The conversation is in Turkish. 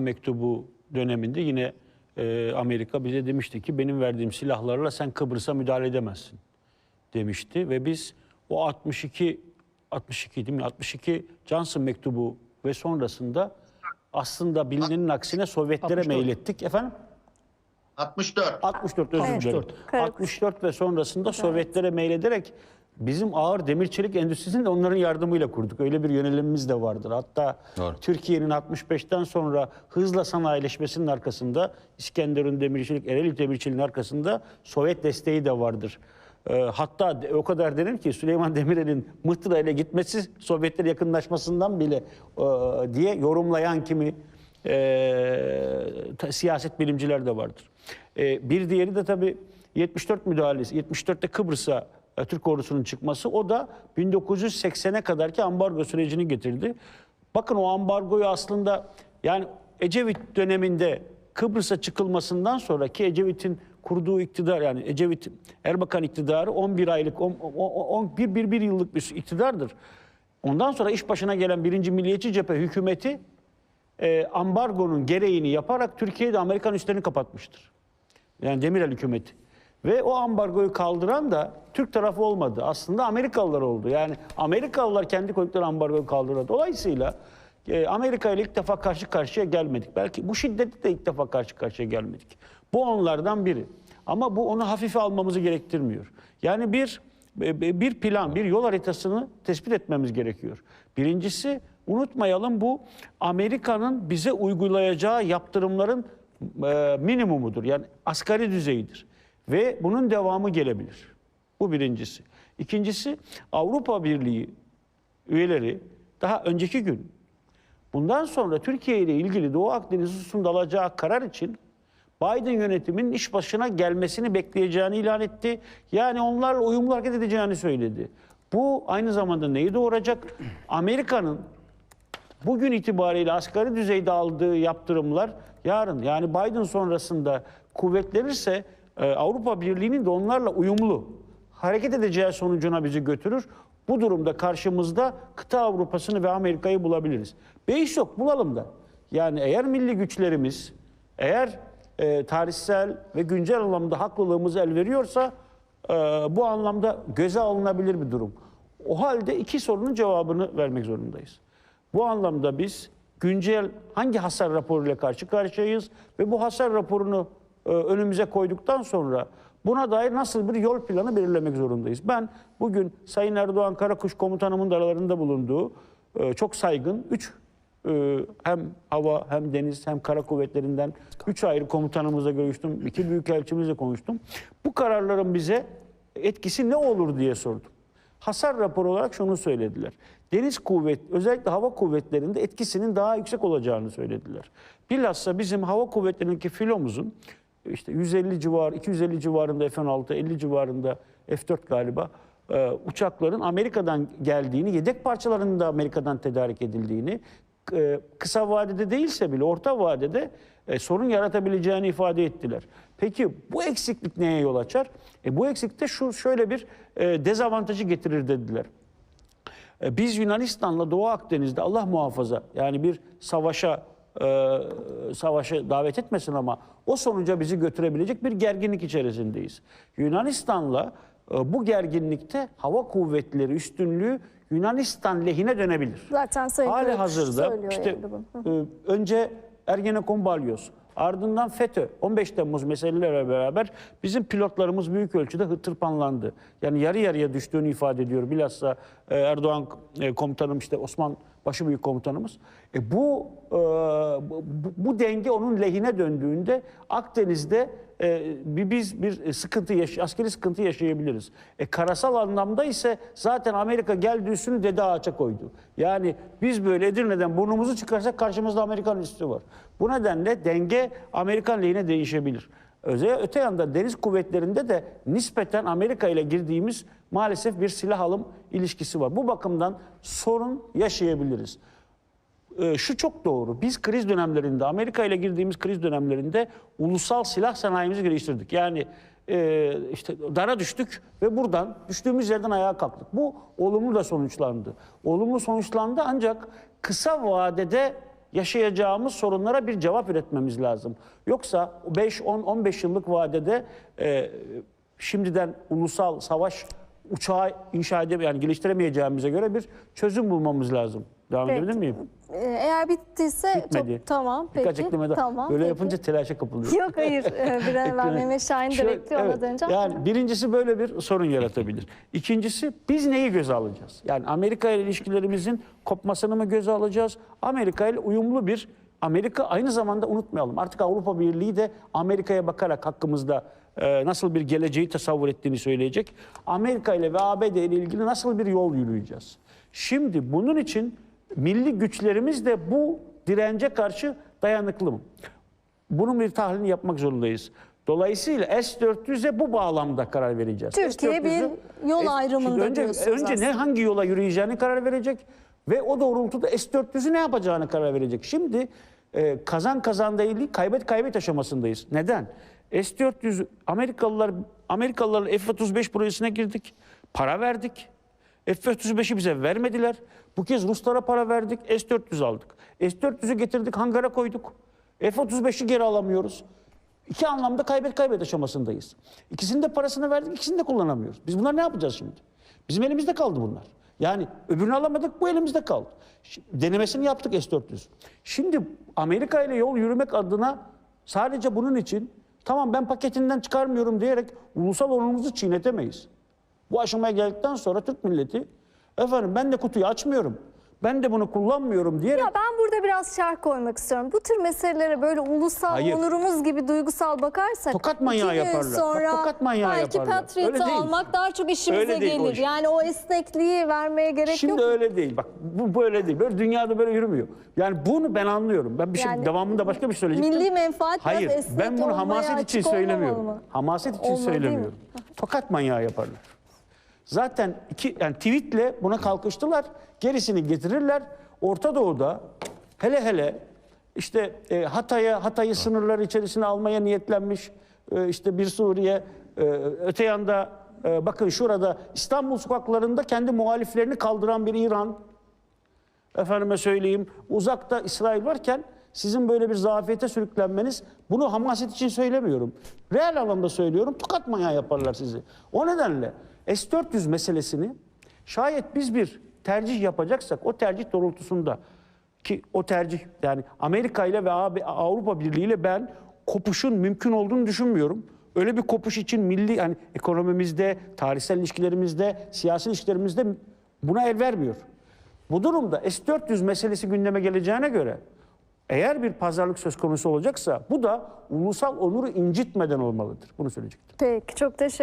mektubu döneminde yine e, Amerika bize demişti ki benim verdiğim silahlarla sen Kıbrıs'a müdahale edemezsin demişti ve biz o 62 62 değil mi? 62 Johnson mektubu ve sonrasında aslında bilinenin aksine Sovyetlere 64. meylettik. Efendim? 64. 64 özür Evet. dilerim. 44. 64 ve sonrasında Sovyetlere meylederek bizim ağır demir çelik endüstrisini de onların yardımıyla kurduk. Öyle bir yönelimimiz de vardır. Hatta. Türkiye'nin 65'ten sonra hızla sanayileşmesinin arkasında İskenderun demir çelik, Ereğli demir çeliğin arkasında Sovyet desteği de vardır. Ee, hatta o kadar denir ki Süleyman Demirel'in Mıhtıra ile gitmesi Sovyetler yakınlaşmasından bile e, diye yorumlayan kimi e, ta- siyaset bilimciler de vardır. E, bir diğeri de tabii 74 müdahalesi, 74'te Kıbrıs'a Türk ordusunun çıkması o da 1980'e kadarki ambargo sürecini getirdi. Bakın o ambargoyu aslında yani Ecevit döneminde Kıbrıs'a çıkılmasından sonra ki Ecevit'in kurduğu iktidar yani Ecevit Erbakan iktidarı 11 aylık 10, 11 bir, bir yıllık bir iktidardır. Ondan sonra iş başına gelen birinci Milliyetçi Cephe hükümeti e, ambargonun gereğini yaparak Türkiye'de Amerikan üslerini kapatmıştır. Yani Demirel hükümeti. Ve o ambargoyu kaldıran da Türk tarafı olmadı. Aslında Amerikalılar oldu. Yani Amerikalılar kendi koydukları ambargoyu kaldırdı. Dolayısıyla e, Amerika ile ilk defa karşı karşıya gelmedik. Belki bu şiddeti de ilk defa karşı karşıya gelmedik. Bu onlardan biri. Ama bu onu hafife almamızı gerektirmiyor. Yani bir e, bir plan, bir yol haritasını tespit etmemiz gerekiyor. Birincisi unutmayalım bu Amerika'nın bize uygulayacağı yaptırımların e, minimumudur. Yani asgari düzeydir. Ve bunun devamı gelebilir. Bu birincisi. İkincisi Avrupa Birliği üyeleri daha önceki gün bundan sonra Türkiye ile ilgili Doğu Akdeniz hususunda alacağı karar için Biden yönetiminin iş başına gelmesini bekleyeceğini ilan etti. Yani onlarla uyumlu hareket edeceğini söyledi. Bu aynı zamanda neyi doğuracak? Amerika'nın bugün itibariyle asgari düzeyde aldığı yaptırımlar yarın yani Biden sonrasında kuvvetlenirse Avrupa Birliği'nin de onlarla uyumlu hareket edeceği sonucuna bizi götürür. Bu durumda karşımızda kıta Avrupa'sını ve Amerika'yı bulabiliriz. Beis yok bulalım da. Yani eğer milli güçlerimiz eğer e, tarihsel ve güncel anlamda haklılığımız el veriyorsa e, bu anlamda göze alınabilir bir durum. O halde iki sorunun cevabını vermek zorundayız. Bu anlamda biz güncel hangi hasar raporuyla karşı karşıyayız ve bu hasar raporunu önümüze koyduktan sonra buna dair nasıl bir yol planı belirlemek zorundayız. Ben bugün Sayın Erdoğan Karakuş komutanımın da aralarında bulunduğu e, çok saygın 3 hem hava hem deniz hem kara kuvvetlerinden 3 ayrı komutanımızla görüştüm. iki büyükelçimizle konuştum. Bu kararların bize etkisi ne olur diye sordum. Hasar raporu olarak şunu söylediler. Deniz kuvvet, özellikle hava kuvvetlerinde etkisinin daha yüksek olacağını söylediler. Bilhassa bizim hava kuvvetlerindeki filomuzun işte 150 civar, 250 civarında F-16, 50 civarında F-4 galiba e, uçakların Amerika'dan geldiğini, yedek parçalarının da Amerika'dan tedarik edildiğini, e, kısa vadede değilse bile orta vadede e, sorun yaratabileceğini ifade ettiler. Peki bu eksiklik neye yol açar? E, bu eksiklikte şu şöyle bir e, dezavantajı getirir dediler. E, Biz Yunanistan'la Doğu Akdeniz'de Allah muhafaza yani bir savaşa e, savaşa davet etmesin ama o sonuca bizi götürebilecek bir gerginlik içerisindeyiz. Yunanistan'la e, bu gerginlikte hava kuvvetleri üstünlüğü Yunanistan lehine dönebilir. Zaten Sayın Hali hazırda işte yani e, önce Ergenekon Balyoz, ardından FETÖ 15 Temmuz meselelerle beraber bizim pilotlarımız büyük ölçüde hırtırpanlandı. Yani yarı yarıya düştüğünü ifade ediyor. Bilhassa e, Erdoğan e, komutanım işte Osman Başıbüyük komutanımız. E, bu, e, bu bu denge onun lehine döndüğünde Akdeniz'de e, bir biz bir sıkıntı yaş askeri sıkıntı yaşayabiliriz. E, karasal anlamda ise zaten Amerika geldi üstünü dede ağaça koydu. Yani biz böyle Edirne'den burnumuzu çıkarsak karşımızda Amerikan üssü var. Bu nedenle denge Amerikan lehine değişebilir. Öte, öte yanda deniz kuvvetlerinde de nispeten Amerika ile girdiğimiz maalesef bir silah alım ilişkisi var. Bu bakımdan sorun yaşayabiliriz. Ee, şu çok doğru. Biz kriz dönemlerinde, Amerika ile girdiğimiz kriz dönemlerinde ulusal silah sanayimizi geliştirdik. Yani e, işte dara düştük ve buradan düştüğümüz yerden ayağa kalktık. Bu olumlu da sonuçlandı. Olumlu sonuçlandı ancak kısa vadede yaşayacağımız sorunlara bir cevap üretmemiz lazım. Yoksa 5, 10, 15 yıllık vadede e, şimdiden ulusal savaş uçağı inşa edemeyeceğimiz, yani geliştiremeyeceğimize göre bir çözüm bulmamız lazım. Devam Peki. edebilir miyim? Ee, Eğer bittiyse Bitmedi. çok tamam peki. Birkaç ekleme daha. Tamam. Böyle peki. yapınca telaşa kapılıyor. Yok hayır. Bir an evvel. Mehmet Şahin de bekliyor ona evet, döneceğim. Yani birincisi böyle bir sorun yaratabilir. İkincisi biz neyi göze alacağız? Yani Amerika ile ilişkilerimizin kopmasını mı göze alacağız? Amerika ile uyumlu bir Amerika aynı zamanda unutmayalım. Artık Avrupa Birliği de Amerika'ya bakarak hakkımızda e, nasıl bir geleceği tasavvur ettiğini söyleyecek. Amerika ile ve ABD ile ilgili nasıl bir yol yürüyeceğiz? Şimdi bunun için milli güçlerimiz de bu dirence karşı dayanıklı mı? Bunun bir tahlilini yapmak zorundayız. Dolayısıyla S-400'e bu bağlamda karar vereceğiz. Türkiye S-400'ü bir yol S- ayrımında önce, Önce ne aslında. hangi yola yürüyeceğini karar verecek ve o doğrultuda S-400'ü ne yapacağını karar verecek. Şimdi e, kazan kazan değil kaybet kaybet aşamasındayız. Neden? S-400 Amerikalılar Amerikalıların F-35 projesine girdik. Para verdik. F-35'i bize vermediler. Bu kez Ruslara para verdik. S-400 aldık. S-400'ü getirdik hangara koyduk. F-35'i geri alamıyoruz. İki anlamda kaybet kaybet aşamasındayız. İkisinin de parasını verdik, ikisini de kullanamıyoruz. Biz bunlar ne yapacağız şimdi? Bizim elimizde kaldı bunlar. Yani öbürünü alamadık, bu elimizde kaldı. Denemesini yaptık S-400. Şimdi Amerika ile yol yürümek adına sadece bunun için tamam ben paketinden çıkarmıyorum diyerek ulusal onurumuzu çiğnetemeyiz. Bu aşamaya geldikten sonra Türk milleti efendim ben de kutuyu açmıyorum. Ben de bunu kullanmıyorum diyerek Ya ben burada biraz şerh koymak istiyorum. Bu tür meselelere böyle ulusal Hayır. onurumuz gibi duygusal bakarsak Tokat manyağı yaparlar. Bak, sonra tokat manyağı belki yaparlar. Değil. almak daha çok işimize Öyle değil o gelir. iş. Yani o esnekliği vermeye gerek Şimdi yok. öyle değil. Bak bu böyle değil. Böyle dünyada böyle yürümüyor. Yani bunu ben anlıyorum. Ben bir şey Yani devamında başka bir şey söyleyecektim. milli menfaat Hayır. Ben bunu hamaset için söylemiyorum. Hamaset için mi? söylemiyorum. Tokat manyağı yaparlar. Zaten iki yani tweetle buna kalkıştılar. Gerisini getirirler. Orta Doğu'da hele hele işte e, Hatay'a Hatay'ı sınırları içerisine almaya niyetlenmiş e, işte bir Suriye e, öte yanda e, bakın şurada İstanbul sokaklarında kendi muhaliflerini kaldıran bir İran efendime söyleyeyim uzakta İsrail varken sizin böyle bir zafiyete sürüklenmeniz bunu hamaset için söylemiyorum. Reel anlamda söylüyorum tokat manyağı yaparlar sizi. O nedenle S-400 meselesini şayet biz bir tercih yapacaksak o tercih doğrultusunda ki o tercih yani Amerika ile ve Avrupa Birliği ile ben kopuşun mümkün olduğunu düşünmüyorum. Öyle bir kopuş için milli yani ekonomimizde, tarihsel ilişkilerimizde, siyasi ilişkilerimizde buna el vermiyor. Bu durumda S-400 meselesi gündeme geleceğine göre eğer bir pazarlık söz konusu olacaksa bu da ulusal onuru incitmeden olmalıdır. Bunu söyleyecektim. Peki çok teşekkür